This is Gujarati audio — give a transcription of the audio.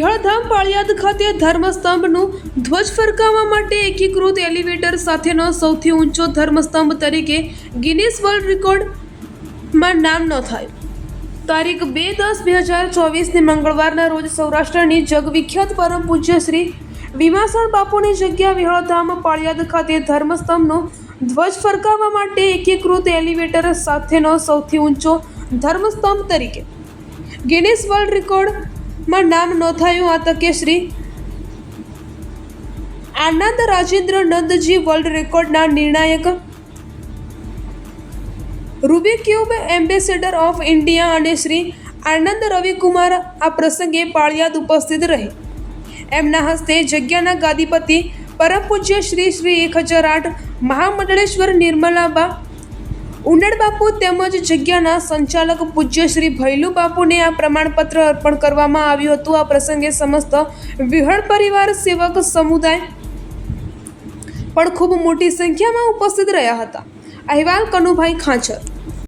પાળિયાદ ખાતે ધર્મસ્તંભનું ધ્વજ ફરકાવવા માટે એકીકૃત એલિવેટર સાથેનો સૌથી ઊંચો ધર્મસ્તંભ તરીકે ગિનિસ વર્લ્ડ રેકોર્ડમાં નામ ન થાય. તારીખ બે દસ બે હજાર ચોવીસની મંગળવારના રોજ સૌરાષ્ટ્રની જગવિખ્યાત પરમ પૂજ્ય શ્રી વિમાસણ બાપુની જગ્યા વિહળધામ પાળિયાદ ખાતે ધર્મસ્તંભનું ધ્વજ ફરકાવવા માટે એકીકૃત એલિવેટર સાથેનો સૌથી ઊંચો ધર્મસ્તંભ તરીકે ગિનિસ વર્લ્ડ રેકોર્ડમાં નામ નોંધાયું આ તકે શ્રી આનંદ રાજેન્દ્ર નંદજી વર્લ્ડ રેકોર્ડના નિર્ણાયક. Rubik cube ambassador of India અને શ્રી આનંદ રવિકુમાર આ પ્રસંગે પાળિયાદ ઉપસ્થિત રહી. એમના હસ્તે જગ્યાના ગાદીપતિ પરમ પૂજ્ય શ્રી શ્રી એક હજાર આઠ મહામંડળેશ્વર નિર્મલાબા ઉનડ બાપુ તેમજ જગ્યાના સંચાલક પૂજ્ય શ્રી ભૈલુ બાપુને આ પ્રમાણપત્ર અર્પણ કરવામાં આવ્યું હતું. આ પ્રસંગે સમસ્ત વિહળ પરિવાર સેવક સમુદાય પણ ખૂબ મોટી સંખ્યામાં ઉપસ્થિત રહ્યા હતા. અહેવાલ કનુભાઈ ખાંચર